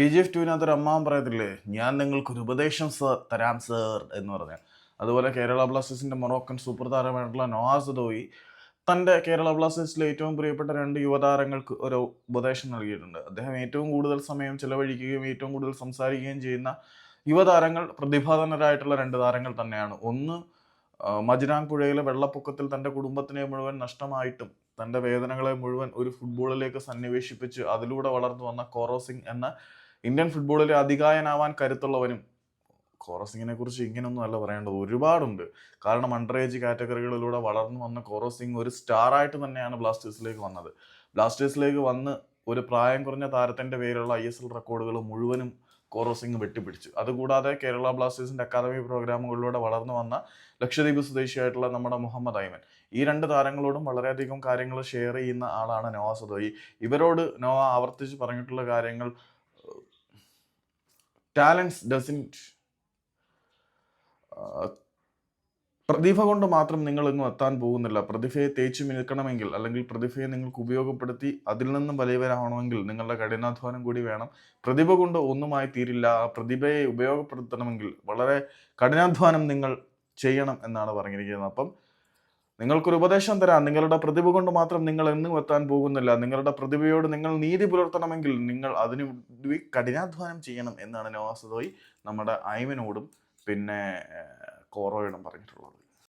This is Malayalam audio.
കെ ജി എഫ് ടുവിനകത്ത് ഒരു അമ്മാവൻ പറയത്തില്ലേ ഞാൻ നിങ്ങൾക്കൊരു ഉപദേശം സർ തരാം സർ എന്ന് പറഞ്ഞ. അതുപോലെ കേരള ബ്ലാസ്റ്റേഴ്സിന്റെ മൊറോക്കൻ സൂപ്പർ താരമായിട്ടുള്ള നോവാസ് ദോയി തന്റെ കേരള ബ്ലാസ്റ്റേഴ്സിലെ ഏറ്റവും പ്രിയപ്പെട്ട രണ്ട് യുവതാരങ്ങൾക്ക് ഒരു ഉപദേശം നൽകിയിട്ടുണ്ട്. അദ്ദേഹം ഏറ്റവും കൂടുതൽ സമയം ചിലവഴിക്കുകയും ഏറ്റവും കൂടുതൽ സംസാരിക്കുകയും ചെയ്യുന്ന യുവതാരങ്ങൾ പ്രതിഭാധനരായിട്ടുള്ള രണ്ട് താരങ്ങൾ തന്നെയാണ്. ഒന്ന് മജിനാങ് പുഴയിലെ വെള്ളപ്പൊക്കത്തിൽ തന്റെ കുടുംബത്തിനെ മുഴുവൻ നഷ്ടമായിട്ടും തന്റെ വേദനകളെ മുഴുവൻ ഒരു ഫുട്ബോളിലേക്ക് സന്നിവേശിപ്പിച്ച് അതിലൂടെ വളർന്നു വന്ന കോറോ സിംഗ് എന്ന ഇന്ത്യൻ ഫുട്ബോളിൽ അധികായനാവാൻ കരുത്തുള്ളവനും കോറസിങ്ങിനെ കുറിച്ച് ഇങ്ങനെയൊന്നും അല്ല പറയേണ്ടത്. ഒരുപാടുണ്ട്. കാരണം അണ്ടർ ഏജ് കാറ്റഗറികളിലൂടെ വളർന്നു വന്ന കോറസിങ് ഒരു സ്റ്റാർ ആയിട്ട് തന്നെയാണ് ബ്ലാസ്റ്റേഴ്സിലേക്ക് വന്നത്. ബ്ലാസ്റ്റേഴ്സിലേക്ക് വന്ന് ഒരു പ്രായം കുറഞ്ഞ താരത്തിന്റെ പേരുള്ള ഐ എസ് എൽ റെക്കോർഡുകൾ മുഴുവനും കോറോ സിംഗ് വെട്ടിപ്പിടിച്ചു. അതുകൂടാതെ കേരള ബ്ലാസ്റ്റേഴ്സിന്റെ അക്കാദമി പ്രോഗ്രാമുകളിലൂടെ വളർന്നു വന്ന ലക്ഷദ്വീപ് സ്വദേശിയായിട്ടുള്ള നമ്മുടെ മുഹമ്മദ് ഐമൻ. ഈ രണ്ട് താരങ്ങളോടും വളരെയധികം കാര്യങ്ങൾ ഷെയർ ചെയ്യുന്ന ആളാണ് നോവ സദോയി. ഇവരോട് നോവ ആവർത്തിച്ച് പറഞ്ഞിട്ടുള്ള കാര്യങ്ങൾ ടാലൻസ് ഡസിന്റ് പ്രതിഭ കൊണ്ട് മാത്രം എങ്ങും എത്താൻ പോകുന്നില്ല. പ്രതിഭയെ തേച്ചു മിനുക്കണമെങ്കിൽ അല്ലെങ്കിൽ പ്രതിഭയെ നിങ്ങൾക്ക് ഉപയോഗപ്പെടുത്തി അതിൽ നിന്നും വലിയവരാവണമെങ്കിൽ നിങ്ങളുടെ കഠിനാധ്വാനം കൂടി വേണം. പ്രതിഭ കൊണ്ട് ഒന്നുമായി തീരില്ല. ആ പ്രതിഭയെ ഉപയോഗപ്പെടുത്തണമെങ്കിൽ വളരെ കഠിനാധ്വാനം നിങ്ങൾ ചെയ്യണം എന്നാണ് പറഞ്ഞിരിക്കുന്നത്. അപ്പം നിങ്ങൾക്കൊരു ഉപദേശം തരാം. നിങ്ങളുടെ പ്രതിഭ കൊണ്ട് മാത്രം നിങ്ങൾ എന്നും എത്താൻ പോകുന്നില്ല. നിങ്ങളുടെ പ്രതിഭയോട് നിങ്ങൾ നീതി പുലർത്തണമെങ്കിൽ നിങ്ങൾ അതിനു കഠിനാധ്വാനം ചെയ്യണം എന്നാണ് നവാസുദോയി നമ്മുടെ ഐമനോടും പിന്നെ കോറോയോടും പറഞ്ഞിട്ടുള്ളത്.